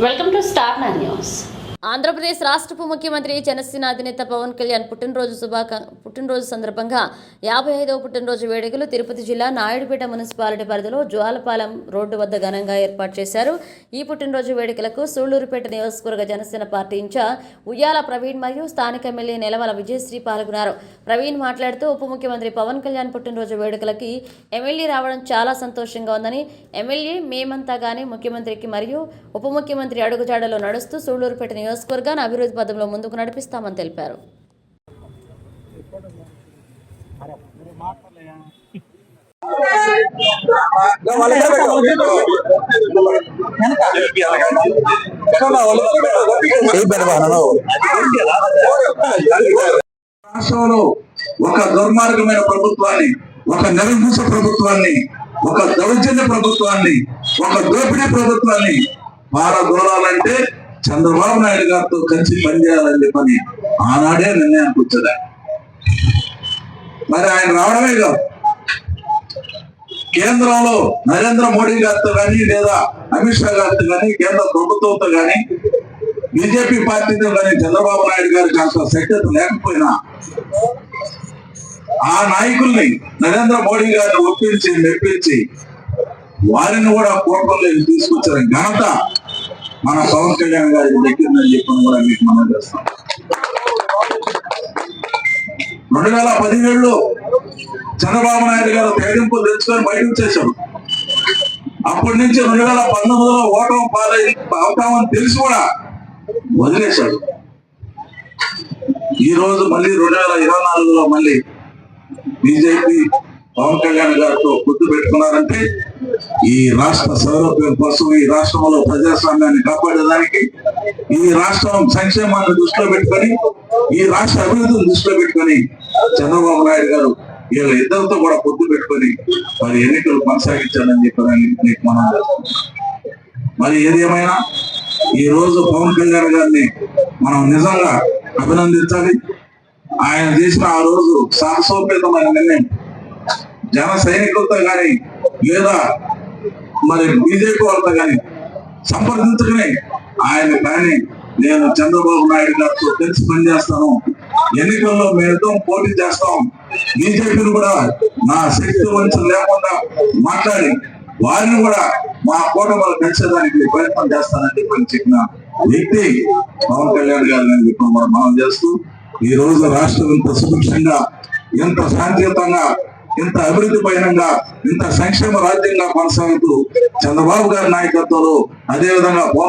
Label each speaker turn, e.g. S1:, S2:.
S1: welcome to Star Nine News
S2: Andhra Pradesh రాష్ట్రపు ముఖ్యమంత్రి జనసేన అధినేత పవన్ కళ్యాణ్ పుట్టినరోజు శుభాకా పుట్టినరోజు సందర్భంగా యాభై ఐదవ పుట్టినరోజు వేడుకలు తిరుపతి జిల్లా నాయుడుపేట మున్సిపాలిటీ పరిధిలో జ్వాలపాలెం రోడ్డు వద్ద ఘనంగా ఏర్పాటు చేశారు. ఈ పుట్టినరోజు వేడుకలకు సూళ్ళూరుపేట నియోజకవర్గ జనసేన పార్టీ ఇన్ఛార్జ్ ఉయ్యాల ప్రవీణ్ మరియు స్థానిక ఎమ్మెల్యే నెలవల విజయశ్రీ పాల్గొన్నారు. ప్రవీణ్ మాట్లాడుతూ ఉప ముఖ్యమంత్రి పవన్ కళ్యాణ్ పుట్టినరోజు వేడుకలకి ఎమ్మెల్యే రావడం చాలా సంతోషంగా ఉందని ఎమ్మెల్యే మేమంతా గానీ ముఖ్యమంత్రికి మరియు ఉప ముఖ్యమంత్రి అడుగుజాడలో నడుస్తూ సూళ్ళూరుపేట నియోజకవర్గాన్ని అభివృద్ధి పదంలో ముందుకు నడిపిస్తామని తెలిపారు.
S3: రాష్ట్రంలో ఒక దుర్మార్గమైన ప్రభుత్వాన్ని ఒక నిరంకుశ ప్రభుత్వాన్ని ఒక దౌర్జన్య ప్రభుత్వాన్ని ఒక దోపిడీ ప్రభుత్వాన్ని పారదోలాలంటే చంద్రబాబు నాయుడు గారితో కలిసి పనిచేయాలని చెప్పని ఆనాడే నిర్ణయానికి వచ్చాడు మరి ఆయన రావడమే కాదు. కేంద్రంలో నరేంద్ర మోడీ గారితో కానీ లేదా అమిత్ షా గారితో కానీ కేంద్ర ప్రభుత్వంతో కానీ బీజేపీ పార్టీతో కానీ చంద్రబాబు నాయుడు గారికి అంత శక్యత లేకపోయినా ఆ నాయకుల్ని నరేంద్ర మోడీ గారిని ఒప్పించి మెప్పించి వారిని కూడా కూటమిలోకి తీసుకొచ్చిన ఘనత మన పవన్ కళ్యాణ్ గారి దగ్గర చెప్పని కూడా మీకు మనం చేస్తాం. రెండు వేల పదిహేడులో చంద్రబాబు నాయుడు గారు తెగింపులు తెచ్చుకొని బయట వచ్చేసాడు అప్పటి నుంచి రెండు వేల పంతొమ్మిదిలో ఓటం పాలై అవుతామని తెలిసి కూడా వదిలేశాడు. ఈ రోజు మళ్ళీ రెండు వేల ఇరవై నాలుగులో మళ్ళీ బీజేపీ పవన్ కళ్యాణ్ గారితో పొద్దు పెట్టుకున్నారంటే ఈ రాష్ట్ర సౌలభ్యం కోసం ఈ రాష్ట్రంలో ప్రజాస్వామ్యాన్ని కాపాడేదానికి ఈ రాష్ట్రం సంక్షేమాన్ని దృష్టిలో పెట్టుకొని ఈ రాష్ట్ర అభివృద్ధిని దృష్టిలో పెట్టుకొని చంద్రబాబు నాయుడు గారు వీళ్ళ ఇద్దరితో కూడా పొద్దు పెట్టుకొని మరి ఎన్నికలు కొనసాగించాలని చెప్పారని మీకు మనం మరి ఏది ఏమైనా ఈ రోజు పవన్ కళ్యాణ్ గారిని మనం నిజంగా అభినందించాలి. ఆయన చేసిన ఆ రోజు సాహసోపేతమైన నిర్ణయం జన సైనికులతో కానీ లేదా మరి బీజేపీ వాళ్ళతో కానీ సంప్రదించుకుని ఆయన కానీ నేను చంద్రబాబు నాయుడు గారితో కలిసి పనిచేస్తాను. ఎన్నికల్లో మేమిద్దరం పోటీ చేస్తాం. బీజేపీని కూడా నా శక్తి వంచన లేకుండా మాట్లాడి వారిని కూడా మా కూటమిలో కలిసేదానికి ప్రయత్నం చేస్తానని చెప్పని చెప్పిన వ్యక్తి పవన్ కళ్యాణ్ గారిని అని మనం మనం చేస్తూ ఈ రోజు రాష్ట్రం ఇంత సుభిక్షంగా ఇంత శాంతియుతంగా ఇంత అభివృద్ధి పయనంగా ఇంత సంక్షేమ రాజ్యంగా కొనసాగుతూ చంద్రబాబు గారి నాయకత్వంలో అదేవిధంగా